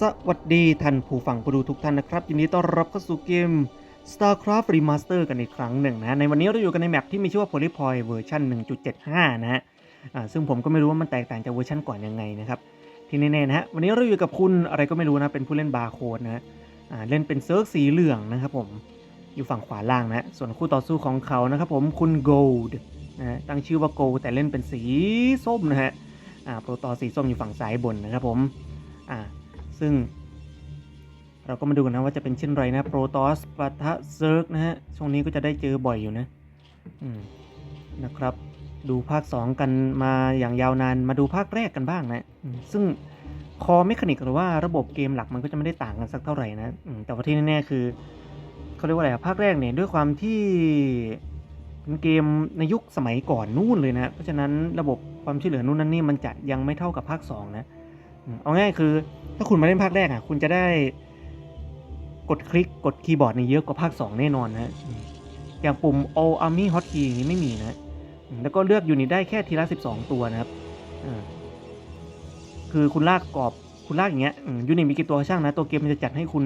สวัสดีท่านผู้ฟังผู้ดูทุกท่านนะครับ ยินดีต้อนรับเข้าสู่เกม StarCraft Remaster กันอีกครั้งหนึ่งนะ ในวันนี้เราอยู่กันในแมปที่มีชื่อว่า Polypoy เวอร์ชัน1.75 นะฮะซึ่งผมก็ไม่รู้ว่ามันแตกต่างจากเวอร์ชันก่อนยังไงนะครับ ที่แน่ๆนะฮะ วันนี้เราอยู่กับคุณอะไรก็ไม่รู้นะ เป็นผู้เล่นบาร์โค้ดนะฮะเล่นเป็นเซิร์กสีเหลืองนะครับผม อยู่ฝั่งขวาล่างนะฮะส่วนคู่ต่อสู้ของเขานะครับผม คุณ Gold นะฮะตั้งชื่อว่า Gold แต่เล่นเป็นสีส้มนะฮะโปรตอสีส้มอยู่ฝั่งซ้ายบนนะครับผมอ่า ซึ่ง เราก็มาดูกันนะว่าจะเป็นเช่นไรนะโปรตอสปะทะเซิร์กนะฮะ ช่วงนี้ก็จะได้เจอบ่อยอยู่นะนะครับ ดูภาค 2 กันมาอย่างยาวนานมาดูภาคแรกกันบ้างนะ ซึ่งคอเมคานิกหรือว่าระบบเกมหลักมันก็จะไม่ได้ต่างกันสักเท่าไหร่นะแต่ว่าที่แน่ๆคือเขาเรียกว่าอะไรภาคแรกเนี่ยด้วยความที่เป็นเกมในยุคสมัยก่อนนู่นเลยนะ เพราะฉะนั้นระบบความช่วยเหลือนู่นนั่นนี่มันจะยังไม่เท่ากับภาค 2 นะ เอาง่ายคือ ถ้าคุณมาเล่นภาคแรกอะ คุณจะได้กดคลิกกดคีย์บอร์ดนี่เยอะกว่าภาค 2 แน่นอนนะอืมอย่างปุ่ม All Army Hotkey อย่างนี้ไม่มีนะอืมแล้วก็เลือกยูนิตได้แค่ทีละ 12 ตัวนะครับอ่าคือคุณลากกรอบคุณลากอย่างเงี้ยอืมยูนิตมีกี่ตัวก็ช่างนะ ตัวเกมมันจะจัดให้คุณ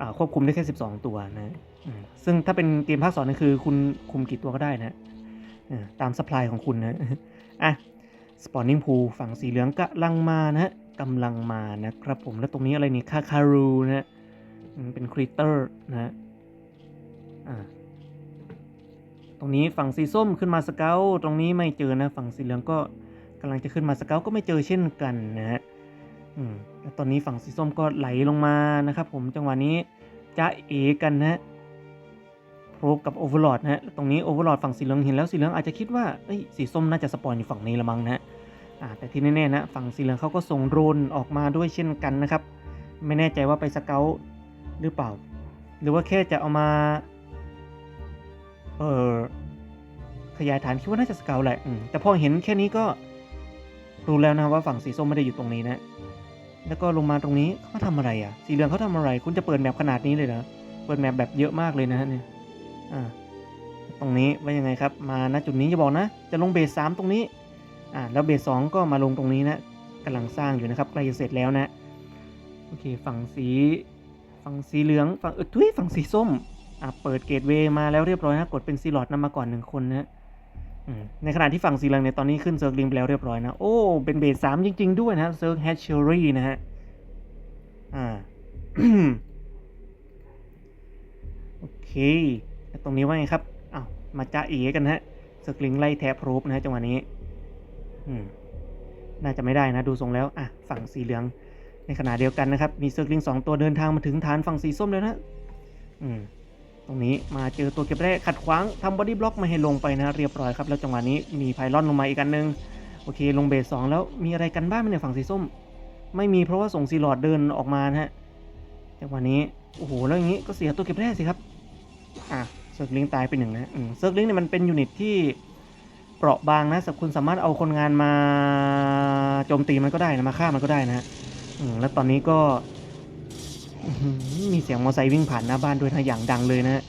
อ่าควบคุมได้แค่ 12 ตัวนะอืมซึ่งถ้าเป็นเกมภาค2นี่คือ คุณคุมกี่ตัวก็ได้นะอ่าตามสป라이ของคุณนะอะสปอนนิ่งพูฝั่งสีเหลืองกำลังมานะฮะ กำลังมานะครับผมแล้วตรงนี้อะไรนี่คาคารูนะฮะเป็นครีเตอร์นะฮะตรงนี้ฝั่งสีส้มขึ้นมาสเกลตรงนี้ไม่เจอนะ ฝั่งสีเหลืองก็กำลังจะขึ้นมาสเกลก็ไม่เจอเช่นกันนะฮะอืมแล้วตอนนี้ฝั่งสีส้มก็ไหลลงมานะครับผมจังหวะนี้จะเอกันนะฮะโพรบกับโอเวอร์ลอดนะฮะตรงนี้โอเวอร์ลอดฝั่งสีเหลืองเห็นแล้วสีเหลืองอาจจะคิดว่าเอ้ยสีส้มน่าจะสปอนอยู่ฝั่งนี้ละมั้งนะฮะ แต่ที่แน่ๆนะฝั่งสีเหลืองเขาก็ส่งโรนออกมาด้วยเช่นกันนะครับ ไม่แน่ใจว่าไปสเกลหรือเปล่า หรือว่าแค่จะเอามาเออขยายฐานคิดว่าน่าจะสเกลแหละแต่พอเห็นแค่นี้ก็รู้แล้วนะว่าฝั่งสีส้มไม่ได้อยู่ตรงนี้นะ แล้วก็ลงมาตรงนี้เขามาทำอะไรอะ สีเหลืองเขาทำอะไร คุณจะเปิดแมปขนาดนี้เลยเหรอเปิดแมปแบบเยอะมากเลยนะฮะเนี่ยอ่าตรงนี้ว่ายังไงครับ มาณจุดนี้จะบอกนะ จะลงเบสสามตรงนี้ อ่าแล้วเบสสองก็มาลงตรงนี้นะกำลังสร้างอยู่นะครับใกล้จะเสร็จแล้วนะโอเคฝั่งสีฝั่งสีเหลืองฝั่งเออทุยฝั่งสีส้มอ่าเปิดเกตเวย์มาแล้วเรียบร้อยนะกดเป็นซีลอดนำมาก่อนหนึ่งคนนะในขณะที่ฝั่งสีเหลืองเนี่ยตอนนี้ขึ้นเซิร์ฟลิงไปแล้วเรียบร้อยนะโอ้เป็นเบสสามจริง ๆ ด้วยนะเซิร์ฟแฮชเชอรี่นะฮะอ่าโอเค ตรงนี้ว่าไงครับอ้าวมาจ้าเอกันนะฮะเซิร์ฟลิงไล่แทบรูปนะฮะจังหวะนี้ น่าจะไม่ได้นะ ดูทรงแล้ว อะ ฝั่งสีเหลือง ในขณะเดียวกันนะครับ มีเซิร์ฟลิงสองตัวเดินทางมาถึงฐานฝั่งสีส้มแล้วนะอืมตรงนี้มาเจอตัวเก็บแรกขัดขวางทำบอดี้บล็อกไม่ให้ลงไปนะเรียบร้อยครับแล้วจังหวะนี้มีไพลอนลงมาอีกอันนึงโอเค ลงเบสสองแล้วมีอะไรกันบ้างไหมเนี่ยฝั่งสีส้ม ไม่มีเพราะว่าส่งซีลอดเดินออกมานะฮะจังหวะนี้โอ้โหแล้วอย่างนี้ก็เสียตัวเก็บแรกสิครับอะเซิร์ฟลิงตายไปหนึ่งนะเซิร์ฟลิงเนี่ยมันเป็นยูนิตที่ เปราะบางนะสคุณสามารถเอาคนงานมาโจมตีมันก็ได้นะมาฆ่ามันก็ได้นะแล้วตอนนี้ก็มีเสียงมอเตอร์ไซค์วิ่งผ่านหน้าบ้านด้วยนะอย่างดังเลยนะ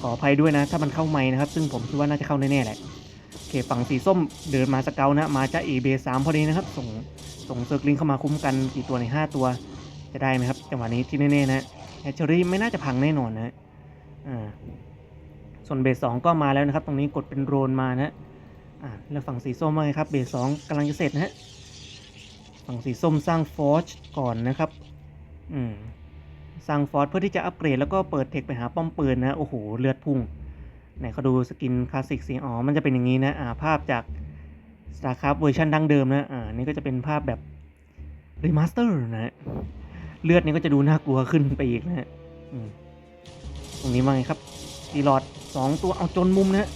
ขออภัยด้วยนะ ถ้ามันเข้าไม่นะครับ ซึ่งผมคิดว่าน่าจะเข้าแน่ๆแหละโอเคฝั่งสีส้มเดินมาสเกลนะ มาจะเอเบสามพอดีนะครับ ส่งส่งเซอร์กลิงเข้ามาคุ้มกันกี่ตัวในห้าตัวจะได้ไหมครับจังหวะนี้ที่แน่ๆนะแฮชเชอรี่ไม่น่าจะพังแน่นอนนะอ่าส่วนเบสสองก็มาแล้วนะครับ ตรงนี้กดเป็นโรนมานะ อ่าแล้วฝั่งสีส้มว่าไงครับเบสสองกำลังจะเสร็จนะฮะฝั่งสีส้มสร้างฟอร์จก่อนนะครับอืมสร้างฟอร์จเพื่อที่จะอัปเกรดแล้วก็เปิดเทคไปหาป้อมปืนนะโอ้โหเลือดพุ่งไหนเขาดูสกินคลาสสิกสีอ๋อมันจะเป็นอย่างนี้นะอ่าภาพจาก StarCraft เวอร์ชันดั้งเดิมนะอ่านี่ก็จะเป็นภาพแบบรีมาสเตอร์นะเลือดนี่ก็จะดูน่ากลัวขึ้นไปอีกนะฮะตรงนี้ว่าไงครับตีหลอดสองตัวเอาจนมุมนะฮะ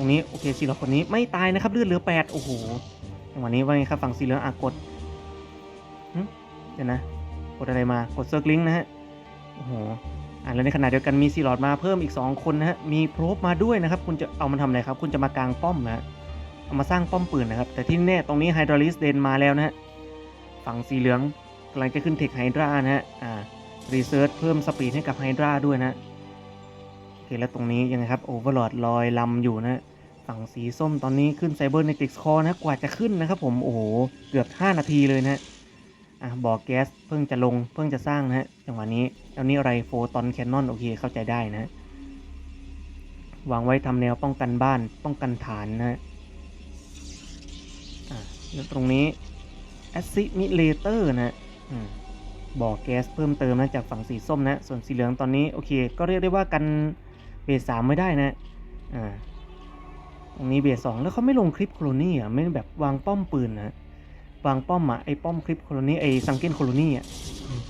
ตรงนี้โอเคสีเหลืองคนนี้ไม่ตายนะครับเลือดเหลือแปดโอ้โหจังหวะนี้ว่าไงครับฝั่งสีเหลืองอะกดเดี๋ยวนะกดอะไรมากดเซิร์กลิงนะฮะโอ้โหอ่าแล้วในขณะเดียวกันมีซีหลอดมาเพิ่มอีก 2 คนนะฮะมีโพรบมาด้วยนะครับ คุณจะเอามาทำอะไรครับ คุณจะมากางป้อมนะฮะเอามาสร้างป้อมปืนนะครับ แต่ที่แน่ตรงนี้ไฮดรอลิสเดนมาแล้วนะฮะฝั่งสีเหลืองกำลังจะขึ้นเทคไฮดรานะฮะอ่ารีเซิร์ชเพิ่มสปีดให้กับไฮดราด้วยนะโอเคแล้วตรงนี้ยังไงครับโอเวอร์ลอดลอยลำอยู่นะ ฝั่งสีส้มตอนนี้ขึ้นไซเบอร์ในติกคอนะกว่าจะขึ้นนะครับผมโอ้โหเกือบ 5 นาทีเลยนะอะบ่อแก๊สเพิ่งจะลงเพิ่งจะสร้างนะฮะจังหวะนี้แล้วนี่อะไรโฟตอนแคนนอนโอเคเข้าใจได้นะวางไว้ทำแนวป้องกันบ้านป้องกันฐานนะฮะอะแล้วตรงนี้ assimilator นะฮะบ่อแก๊สเพิ่มเติมนะจากฝั่งสีส้มนะ ส่วนสีเหลืองตอนนี้โอเค ก็เรียกได้ว่ากันเบสสามไม่ได้นะอ่า ตรงนี้เบสสองแล้วเขาไม่ลงคลิปโคลนี่อะไม่แบบวางป้อมปืนนะวางป้อมอะไอ้ป้อมคลิปโคลนี่ไอ้ซังเกิลโคลนี่อะม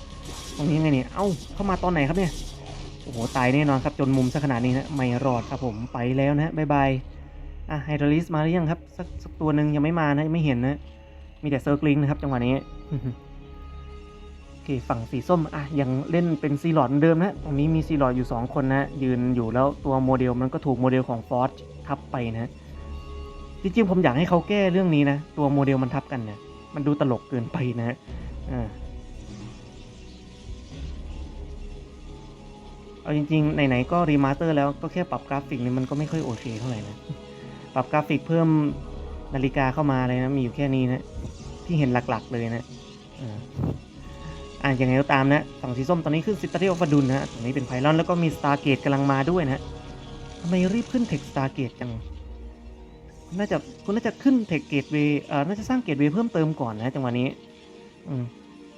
ตรงนี้ยังไงเนี่ย เอ้าเข้ามาตอนไหนครับเนี่ย โอ้โหตายแน่นอนครับจนมุมซะขนาดนี้นะไม่รอดครับผมไปแล้วนะบายบายอะไฮดรอลิสมาหรือยังครับสักสักตัวหนึ่งยังไม่มานะยังไม่เห็นนะ มีแต่เซิร์กลิงนะครับจังหวะนี้โอเคฝั่งสีส้มอะยังเล่นเป็นซีหลอดเหมือนเดิมนะ ตรงนี้มีซีหลอดอยู่ 2 คนนะ ยืนอยู่แล้วตัวโมเดลมันก็ถูกโมเดลของฟอร์ ทับไปนะ จริงๆผมอยากให้เขาแก้เรื่องนี้นะ ตัวโมเดลมันทับกันเนะมันดูตลกเกินไปนะฮะเอาจริงๆ ไหนๆ ก็รีมาสเตอร์แล้วก็แค่ปรับกราฟิกนี่มันก็ไม่ค่อยโอเคเท่าไหร่นะ ปรับกราฟิกเพิ่มนาฬิกาเข้ามาเลยนะ มีอยู่แค่นี้นะ ที่เห็นหลักๆเลยนะอ่าอ่าอย่างไรก็ตามนะฝั่งสีส้มตอนนี้ขึ้นซิตาเรียลฟาดุนนะฮะตรงนี้เป็นไพลอนแล้วก็มีสตาร์เกตกำลังมาด้วยนะ ทำไมรีบขึ้นเทคสตาร์เกตจัง น่าจะคุณน่าจะขึ้นเทคเกตเวอ่อน่าจะสร้างเกตเวเพิ่มเติมก่อนนะจังหวะนี้ อืม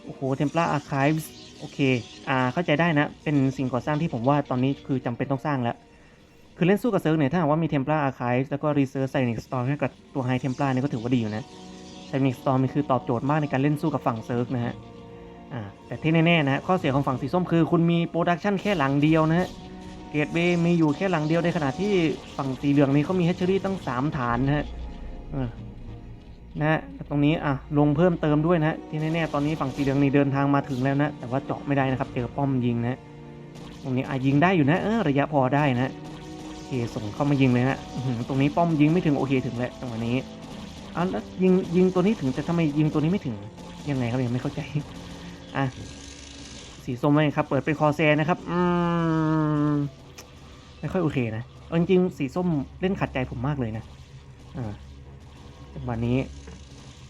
โอ้โหเทม p ล a อาร์ค v ฟโอเค อ่า เข้าใจได้นะ เป็นสิ่งก่อสร้างที่ผมว่าตอนนี้คือจำเป็นต้องสร้างแล้ว คือเล่นสู้กับเซิร์ฟเนี่ย ถ้าหากว่ามีเทม p ล a อาร์ค v ฟแล้วก็รีเซิร์ชไซนิกสตอร์ให้กับตัวไฮเทม p ล a เนี่ยก็ถือว่าดีอยู่นะไซนิกสตอร์มันคือตอบโจทย์มากในการเล่นสู้กับฝั่งเซิร์ฟนะฮะ อ่า แต่ที่แน่ๆนะข้อเสียของฝั่งสีส้มคือ คุณมีโปรดักชันแค่หลังเดียวนะฮะ เกตเวย์มีอยู่แค่หลังเดียวในขณะที่ฝั่งสีเหลืองนี้เขามีแฮชเชอรี่ตั้ง 3 ฐานนะฮะนะฮะตรงนี้อะลงเพิ่มเติมด้วยนะฮะที่แน่ๆตอนนี้ฝั่งสีเหลืองนี่เดินทางมาถึงแล้วนะแต่ว่าเจาะไม่ได้นะครับเจอป้อมยิงนะตรงนี้อะยิงได้อยู่นะเออระยะพอได้นะโอเคส่งเข้ามายิงเลยนะตรงนี้ป้อมยิงไม่ถึงโอเคถึงแล้วจังวะนี้อะแล้วยิงยิงตัวนี้ถึงแต่ทำไมยิงตัวนี้ไม่ถึงยังไงครับยังไม่เข้าใจอะสีส้มไว้ครับเปิดเป็นคอแซนะครับอืม ไม่ค่อยโอเคนะเอาจริงๆสีส้มเล่นขัดใจผมมากเลยนะอ่าจังหวะนี้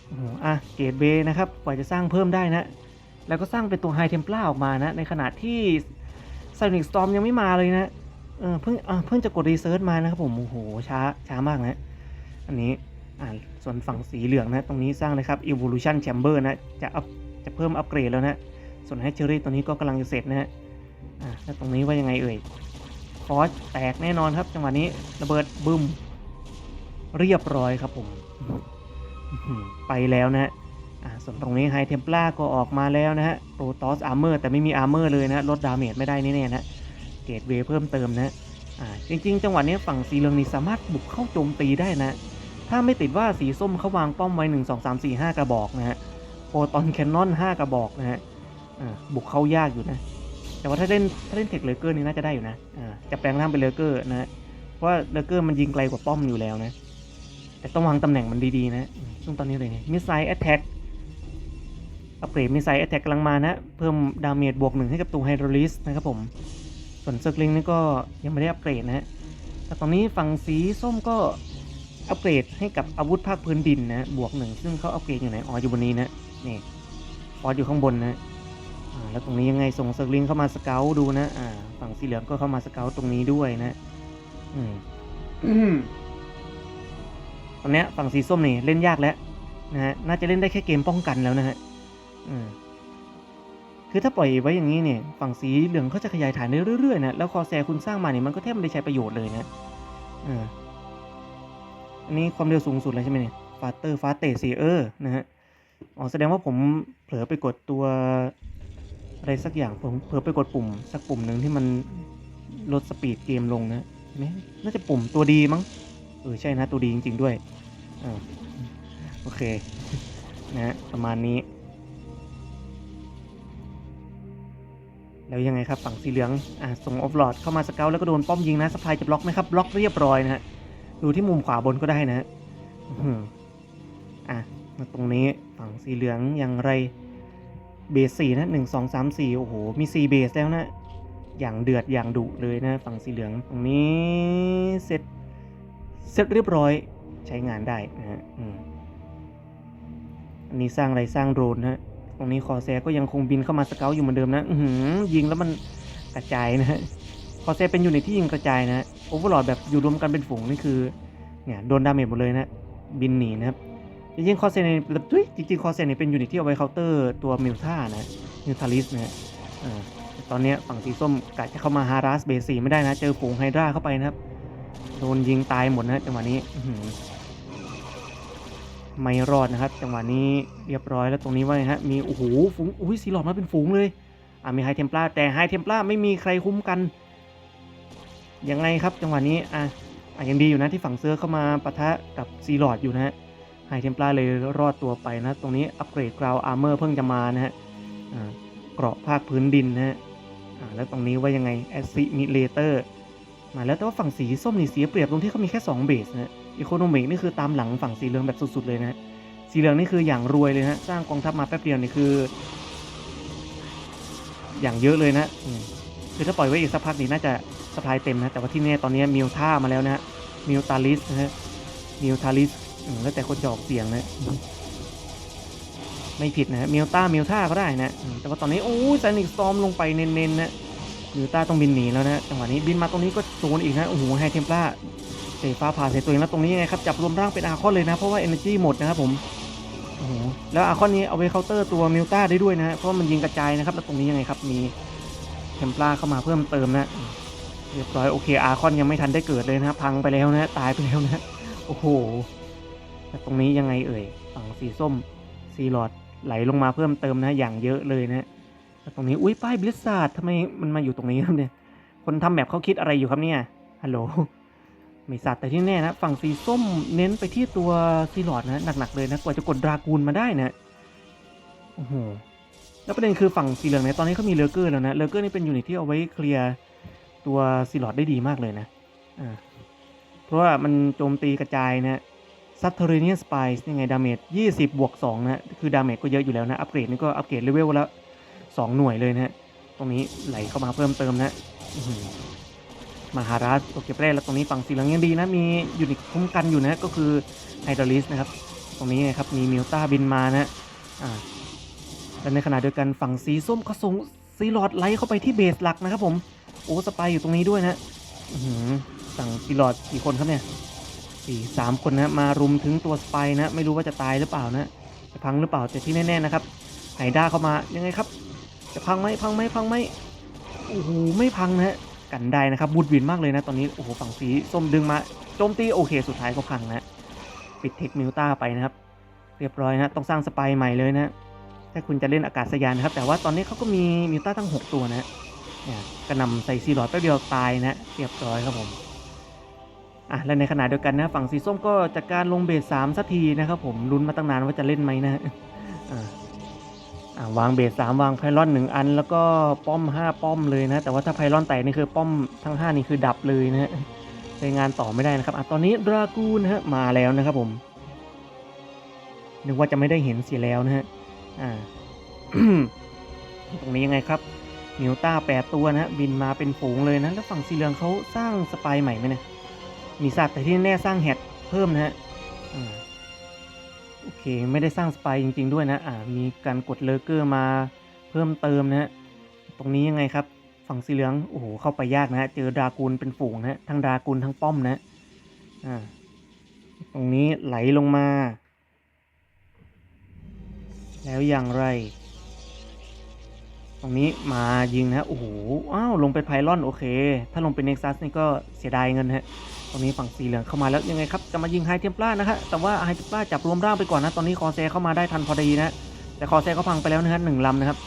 โอ้โหอะเกตเบนะครับกว่าจะสร้างเพิ่มได้นะ แล้วก็สร้างเป็นตัวไฮเทม p ล a ออกมานะ ในขณะที่ s ซ n i c Storm ยังไม่มาเลยนะเออเพิ่งเพิ่งจะกดรีเซิร์ชมานะครับผมโอ้โหช้าช้ามากนะ อันนี้อ่าส่วนฝั่งสีเหลืองนะ ตรงนี้สร้างนะครับ Evolution Chamber นะ จะอัพจะเพิ่มอัปเกรดแล้วนะ ส่วนไฮเชอรี่ตัวนี้ก็กำลังจะเสร็จนะฮะอ่าแล้วตรงนี้ว่ายังไงเอ่ย อสแตกแน่นอนครับ จังหวะนี้ระเบิดบึ้ม เรียบร้อยครับผม ไปแล้วนะฮะส่วนตรงนี้ไฮเทม p ล a ก็ออกมาแล้วนะฮะโปรตอสอาร์เมอร์แต่ไม่มีอาร์เมอร์เลยนะลดดาเมจไม่ได้แน่ๆนะเกตเวเพิ่มเติมนะอ่าจริงๆ จังหวะนี้ฝั่งสีเหลืองนี่สามารถบุกเข้าโจมตีได้นะ ถ้าไม่ติดว่าสีส้มเขาวางป้อมไว้ 1 2 3 4 5 กระบอกนะฮะโปรตอนแคนนอน 5 กระบอกนะฮะบุกเข้ายากอยู่นะ แต่ว่าถ้าเล่นถ้าเล่นเทคเลเกอร์นี่น่าจะได้อยู่นะอ่าจะแปลงร่างเป็นเลเกอร์นะเพราะว่าเลเกอร์มันยิงไกลกว่าป้อมอยู่แล้วนะ แต่ต้องวางตำแหน่งมันดีๆนะอืมซึ่งตอนนี้เลยเนี่ยมิสไซล์แอตแทกอัปเกรดมิสไซล์แอตแทกกำลังมานะ เพิ่มดาเมจบวกหนึ่งให้กับตัวไฮโดรลิสนะครับผม ส่วนเซอร์กลิงนี่ก็ยังไม่ได้อัปเกรดนะฮะแต่ตอนนี้ฝั่งสีส้มก็อัปเกรดให้กับอาวุธภาคพื้นดินนะบวกหนึ่งซึ่งเขาอัปเกรดอยู่ไหนอ๋ออยู่บนนี้นะนี่ฟอสอยู่ข้างบนนะ แล้วตรงนี้ยังไงส่งเซอร์กลิงเข้ามาสเกลดูนะอ่าฝั่งสีเหลืองก็เข้ามาสเกลตรงนี้ด้วยนะอืมตอนเนี้ยฝั่งสีส้มนี่เล่นยากแล้วนะฮะน่าจะเล่นได้แค่เกมป้องกันแล้วนะฮะอืมคือถ้าปล่อยไว้อย่างนี้เนี่ยฝั่งสีเหลืองเขาจะขยายฐานได้เรื่อยๆนะแล้วคอแซคุณสร้างมาเนี่ยมันก็แทบไม่ได้ใช้ประโยชน์เลยนะอ่าอันนี้ความเร็วสูงสุดเลยใช่ไหมเนี่ยฟาเตอร์ฟาเตเซเออร์นะฮะอ๋อแสดงว่าผมเผลอไปกดตัว อะไรสักอย่างผมเผลอไปกดปุ่ม สักปุ่มหนึ่งที่มันลดสปีดเกมลงนะใช่ไหมน่าจะปุ่มตัวดีมั้งเออใช่นะตัวดีจริง ๆ ด้วยอโอเค นะประมาณนี้ แล้วยังไงครับฝั่งสีเหลืองอ่าส่งออฟโหลดเข้ามาสเกลแล้วก็โดนป้อมยิงนะสปายจะบล็อกไหมครับบล็อกเรียบร้อยนะฮะดูที่มุมขวาบนก็ได้นะฮะอื้อหืออะตรงนี้ฝั่งสีเหลืองอย่างไร เบสสี่นะหนึ่งสองสามสี่โอ้โห มีสี่เบสแล้วนะ อย่างเดือดอย่างดุเลยนะ ฝั่งสีเหลืองตรงนี้เสร็จเสร็จเรียบร้อยใช้งานได้นะฮะอันนี้สร้างอะไรสร้างโดรนนะตรงนี้คอแซก็ยังคงบินเข้ามาสเกลอยู่เหมือนเดิมนะอืยิงแล้วมันกระจายนะฮะคอแซเป็นอยูนิตที่ยิงกระจายนะโอเวอร์ลอดแบบอยู่รวมกันเป็นฝูงนี่คือเนี่ยโดนดาเมจหมดเลยนะบินหนีนะครับจริงๆคอเซในทุย ริงๆคอเซเนี่ยเป็นยูนิตที่เอาไว้เคาน์เตอร์ตัวมิลท่านะมิลทาลิสนะฮะตอนนี้ฝั่งสีส้มกะจะเข้ามาฮารัสเบสีไม่ได้นะ เจอฝูงไฮดราเข้าไปนะครับ โดนยิงตายหมดนะจังหวะนี้ไม่รอดนะครับ จังหวะนี้เรียบร้อยแล้วตรงนี้ว่าไงฮะมีโอ้โหฝูงอุ้ยสีหลอดมาเป็นฝูงเลยอ่ามีไฮเทมปลาแต่ไฮเทมปลาไม่มีใครคุ้มกันยังไงครับจังหวะนี้อะอะยังดีอยู่นะที่ฝั่งเสื้อเข้ามาปะทะกับซีหลอดอยู่นะฮะ ไฮเทมปลาเลยรอดตัวไปนะ ตรงนี้อัปเกรดกราวอาร์เมอร์เพิ่งจะมานะฮะเกราะภาคพื้นดินนะฮะแล้วตรงนี้ว่ายังไงแอสซิมิเลเตอร์มาแล้วแต่ว่าฝั่งสีส้มนี่เสียเปรียบตรงที่เขามีแค่2เบสนะอีโคโนมิกนี่คือตามหลังฝั่งสีเหลืองแบบสุดๆเลยนะสีเหลืองนี่คืออย่างรวยเลยนะสร้างกองทัพมาแป๊บเดียวนี่คือ อย่างเยอะเลยนะคือถ้าปล่อยไว้อีกสักพักนี่น่าจะสปายเต็มนะแต่ว่าที่แน่ตอนนี้มิวท่ามาแล้วนะฮะมิวตาลิสนะฮะมิวทาลิส แล้วแต่คนจะออกเสียงนะ ไม่ผิดนะฮะมิวต้าเมิวท่าก็ได้นะ แต่ว่าตอนนี้โอ้ยไซนิกสตอมลงไปเน้นๆนะมิวต้าต้องบินหนีแล้วนะจังหวะนี้บินมาตรงนี้ก็โซนอีกนะโอ้โหไฮเทมปลาเตะฟ้าผ่าใส่ตัวเองแล้วตรงนี้ไงครับจับรวมร่างเป็นอาคอนเลยนะ เพราะว่า Energy หมดนะครับผมโอ้โหแล้วอาคอนนี้เอาไว้เคาน์เตอร์ตัวมิวต้าได้ด้วยนะเพราะว่ามันยิงกระจายนะครับแล้วตรงนี้ยังไงครับมีเทมปลาเข้ามาเพิ่มเติมนะเรียบร้อยโอเคอาคอนยังไม่ทันได้เกิดเลยนะพังไปแล้วนะตายไปแล้วนะโอ้โห แต่ตรงนี้ยังไงเอ่ยฝั่งสีส้มสีหลอดไหลลงมาเพิ่มเติมนะอย่างเยอะเลยนะแล้วตรงนี้อุ้ยป้ายบลิซซาร์ดทำไมมันมาอยู่ตรงนี้ครับเนี่ยคนทำแบบเขาคิดอะไรอยู่ครับเนี่ยฮัลโหลไม่สัตว์แต่ที่แน่นะฝั่งสีส้มเน้นไปที่ตัวซีหลอดนะหนักๆเลยนะกว่าจะกดดรากูลมาได้นะโอ้โหแล้วประเด็นคือฝั่งสีเหลืองเนี่ยตอนนี้เขามีเลอเกอร์แล้วนะเลอเกอร์นี่เป็นยูนิตที่เอาไว้เคลียร์ตัวซีลอดได้ดีมากเลยนะ อ่า เพราะว่ามันโจมตีกระจายนะ Subterranean Spice ยังไงดาเมจ20 บวก 2 นะคือดาเมจก็เยอะอยู่แล้วนะ อัปเกรดนี่ก็อัปเกรดเลเวลแล้ว2หน่วยเลยนะฮะ ตรงนี้ไหลเข้ามาเพิ่มเติมนะอื้อหือมาฮารัสโอเคเปรแล้วตรงนี้ฝั่งสีเหลืองยังดีนะ มียูนิตคุ้มกันอยู่นะก็คือไฮดรอลิสนะครับ ตรงนี้นะครับมีมิวต้าบินมานะอ่าและในขณะเดียวกันฝั่งสีส้มก็ส่งซีลอดไลท์เข้าไปที่เบสหลักนะครับผมโอ้สไปร์อยู่ตรงนี้ด้วยนะหือสั่งซีลอดกี่คนครับเนี่ย สี่สามคนนะมารุมถึงตัวสไปนะ ไม่รู้ว่าจะตายหรือเปล่านะ จะพังหรือเปล่าแต่ที่แน่ๆนะครับไฮด้าเข้ามายังไงครับ จะพังไหมพังไหมพังไหมโอ้โหไม่พังนะฮะกันได้นะครับบูดวินมากเลยนะ ตอนนี้โอ้โหฝั่งสีส้มดึงมาโจมตีโอเค สุดท้ายก็พังนะปิดเทคมิวต้าไปนะครับ เรียบร้อยนะต้องสร้างสไปร์ใหม่เลยนะถ้าคุณจะเล่นอากาศยานนะครับ แต่ว่าตอนนี้เขาก็มีมิวต้าตั้ง 6 ตัวนะเนี่ยกระนำใส่ซีลอดแป๊บเดียวตายนะเรียบร้อยครับผม อะและในขณะเดียวกันนะฝั่งสีส้มก็จัดการลงเบสสามสักทีนะครับผมลุ้นมาตั้งนานว่าจะเล่นไหมนะอ่าวางเบสสามวางไพลอนหนึ่งอัน แล้วก็ป้อมห้าป้อมเลยนะแต่ว่าถ้าไพลอนแตกนี่คือป้อมทั้งห้านี่คือดับเลยนะฮะใช้งานต่อไม่ได้นะครับอะตอนนี้ดรากูนนะฮะมาแล้วนะครับผมนึกว่าจะไม่ได้เห็นเสียแล้วนะฮะอ่าตรงนี้ยังไงครับมิวต้าแปดตัวนะฮะบินมาเป็นฝูงเลยนะแล้วฝั่งสีเหลืองเขาสร้างสปายใหม่ไหมเนี่ย มีสัตว์แต่ที่แน่สร้างแฮดเพิ่มนะฮะโอเค ไม่ได้สร้างสไปายจริง ๆ ด้วยนะอ่ามีการกดเลอเกอร์มาเพิ่มเติมนะฮะตรงนี้ยังไงครับ ฝั่งสีเหลืองโอ้โหเข้าไปยากนะฮะเจอดรากูลเป็นฝูงนะฮะทั้งดรากูลทั้งป้อมนะอ่าตรงนี้ไหลลงมา แล้วอย่างไร ตรงนี้มายิงนะโอ้โหอ้าวลงเป็นไพลอนโอเค ถ้าลงเป็นเน็กซัสนี่ก็เสียดายเงินนะฮะ ตรงนี้ฝั่งสีเหลืองเข้ามาแล้วยังไงครับจะมายิงไฮเทมปลานะฮะแต่ว่าไฮเทมปลาจับรวมร่างไปก่อนนะตอนนี้คอแซเข้ามาได้ทันพอดีนะแต่คอแซก็พังไปแล้วนะฮะหนึ่งลำนะครับ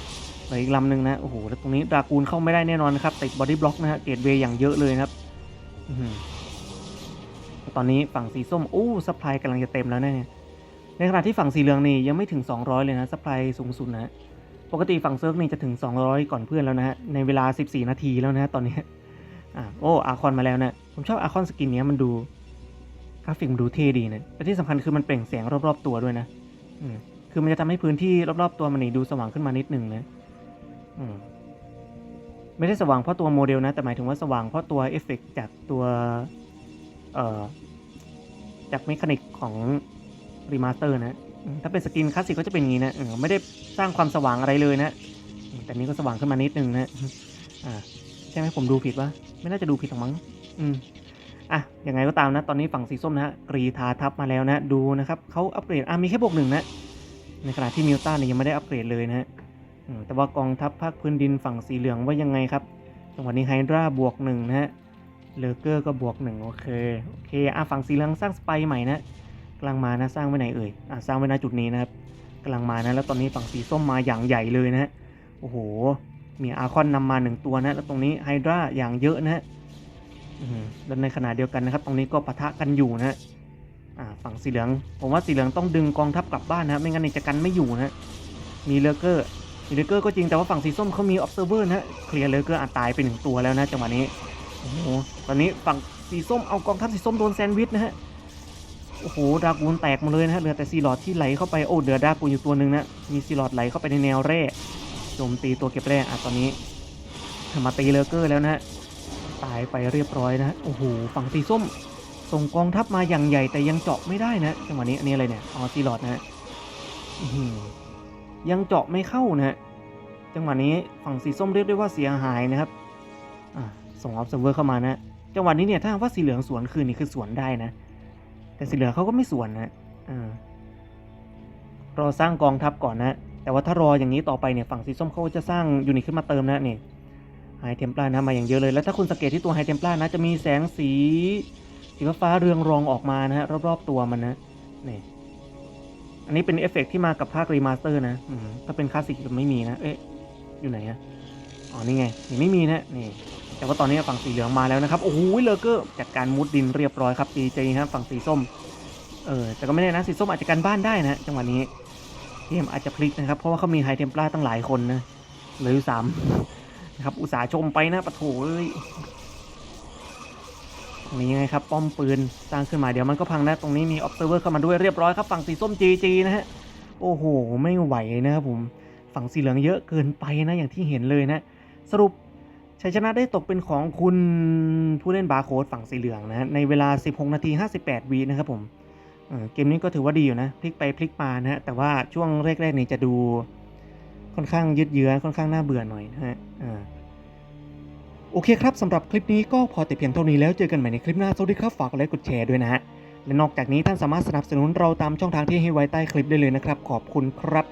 เหลืออีกลำหนึ่งนะโอ้โหแล้วตรงนี้ดรากูลเข้าไม่ได้แน่นอนนะครับติดบอดี้บล็อกนะฮะเกตเวย์อย่างเยอะเลยนะครับตอนนี้ฝั่งสีส้มโอ้ซัพพลายกำลังจะเต็มแล้วนะเนี่ยในขณะที่ฝั่งสีเหลืองนี่ยังไม่ถึง 200 เลยนะซัพพลายสูงสุดนะฮะปกติฝั่งเซิร์ฟนี่จะถึง 200 ก่อนเพื่อนแล้วนะฮะในเวลา 14 นาทีแล้วนะฮะตอนนี้อ่าโอ้อาคอนมาแล้วนะ ผมชอบอาคอนสกินเนี้ยมันดูกราฟิกมันดูเท่ดีนะแต่ที่สำคัญคือมันเปล่งแสงรอบๆตัวด้วยนะอืมคือมันจะทำให้พื้นที่รอบๆตัวมันนี่ดูสว่างขึ้นมานิดหนึ่งนะอืมไม่ได้สว่างเพราะตัวโมเดลนะ แต่หมายถึงว่าสว่างเพราะตัวเอฟเฟกต์จากตัวเอ่อจากเมคานิกของรีมาสเตอร์นะ ถ้าเป็นสกินคลาสสิกก็จะเป็นอย่างนี้นะไม่ได้สร้างความสว่างอะไรเลยนะ แต่นี้ก็สว่างขึ้นมานิดนึงนะ อ่า ใช่ไหมผมดูผิดวะไม่น่าจะดูผิดหรอกมั้ง อืมอะยังไงก็ตามนะ ตอนนี้ฝั่งสีส้มนะฮะกรีธาทับมาแล้วนะ ดูนะครับเขาอัปเกรดอะมีแค่บวกหนึ่งนะ ในขณะที่มิวต้าเนี่ยยังไม่ได้อัปเกรดเลยนะฮะอืมแต่ว่ากองทัพภาคพื้นดินฝั่งสีเหลืองว่ายังไงครับจังหวะนี้ไฮดราบวกหนึ่งนะฮะเลเกอร์ก็บวกหนึ่งโอเคโอเคอะฝั่งสีเหลืองสร้างสไปใหม่นะกำลังมานะสร้างไว้ไหนเอ่ยอะสร้างไว้ณจุดนี้นะครับกำลังมานะแล้วตอนนี้ฝั่งสีส้มมาอย่างใหญ่เลยนะฮะโอ้โหมีอาคอนนำมาหนึ่งตัวนะแล้วตรงนี้ไฮดราอย่างเยอะนะฮะ แล้วในขณะเดียวกันนะครับ ตรงนี้ก็ปะทะกันอยู่นะฮะฝั่งสีเหลือง ผมว่าสีเหลืองต้องดึงกองทัพกลับบ้านนะครับไม่งั้นจะกันไม่อยู่นะมีเลเกอร์มีเลเกอร์ก็จริงแต่ว่าฝั่งสีส้มเขามีออฟเซอร์เวอร์นะฮะเคลียร์เลเกอร์อาจตายไปหนึ่งตัวแล้วนะจังหวะนี้โอ้โหตอนนี้ฝั่งสีส้มเอากองทัพสีส้มโดนแซนด์วิชนะฮะโอ้โหดรากูนแตกหมาเลยนะฮะเหลือแต่ซีลอดที่ไหลเข้าไปโอ้เดือดดรากูนอยู่ตัวหนึ่งนะมีซีลอดไหลเข้าไปในแนวแร่โจมตีตัวเก็บแร่อะตอนนี้มาตีเลเกอร์แล้วนะฮะ ตายไปเรียบร้อยนะฮะโอ้โห ฝั่งสีส้ม ส่งกองทัพมาอย่างใหญ่แต่ยังเจาะไม่ได้นะจังหวะนี้อันนี้อะไรเนี่ยอ๋อซีลอดนะฮะยังเจาะไม่เข้านะจังหวะนี้ฝั่งสีส้มเรียกได้ว่าเสียหายนะครับส่งออฟเซอร์เวอร์เข้ามานะจังหวะนี้เนี่ยถ้าว่าสีเหลืองสวนคืนนี่คือสวนได้นะ แต่สีเหลืองเขาก็ไม่สวนนะอ่ารอสร้างกองทัพก่อนนะ แต่ว่าถ้ารออย่างนี้ต่อไปเนี่ยฝั่งสีส้มเขาจะสร้างยูนิตขึ้นมาเติมนะนี่ ไฮเทมปลานะมาอย่างเยอะเลย แล้วถ้าคุณสังเกตที่ตัวไฮเทมปลานะจะมีแสงสีสีฟ้าเรืองรองออกมานะฮะรอบๆตัวมันนะนี่อันนี้เป็นเอฟเฟกต์ที่มากับภาครีมาสเตอร์นะถ้าเป็นคลาสสิกจะไม่มีนะเอ๊ะอยู่ไหนอะอ๋อนี่ไงนี่ไม่มีนะนี่แต่ว่าตอนนี้ฝั่งสีเหลืองมาแล้วนะครับโอ้โหเลอเกอร์จัดการมุดดินเรียบร้อยครับดีใจครับฝั่งสีส้มเออแต่ก็ไม่แน่นะสีส้มอาจจะกันบ้านได้นะจังหวะนี้เกมอาจจะพลิกนะครับเพราะว่าเขามีไฮเทมปลาตั้งหลายคนนะเหลืออยู่สาม นะครับ อุตสาห์ชมไปนะปะโถเอ้ยตรงนี้ไงครับ ป้อมปืนสร้างขึ้นมาเดี๋ยวมันก็พังนะ ตรงนี้มี observer เข้ามาด้วยเรียบร้อยครับ ฝั่งสีส้ม GG นะฮะ โอ้โห ไม่ไหวนะครับผม ฝั่งสีเหลืองเยอะเกินไปนะอย่างที่เห็นเลยนะ สรุปชัยชนะได้ตกเป็นของคุณผู้เล่นบาร์โค้ดฝั่งสีเหลืองนะในเวลา 16 นาที 58วินะครับผมเออเกมนี้ก็ถือว่าดีอยู่นะ พลิกไปพลิกมานะฮะแต่ว่าช่วงแรกๆนี่จะดู ค่อนข้างยืดเยื้อค่อนข้างน่าเบื่อหน่อยนะฮะโอเคครับสำหรับคลิปนี้ก็พอแต่เพียงเท่านี้แล้วเจอกันใหม่ในคลิปหน้าสวัสดีครับฝากกดไลค์กดแชร์ด้วยนะฮะและนอกจากนี้ท่านสามารถสนับสนุนเราตามช่องทางที่ให้ไว้ใต้คลิปได้เลยนะครับ ขอบคุณครับ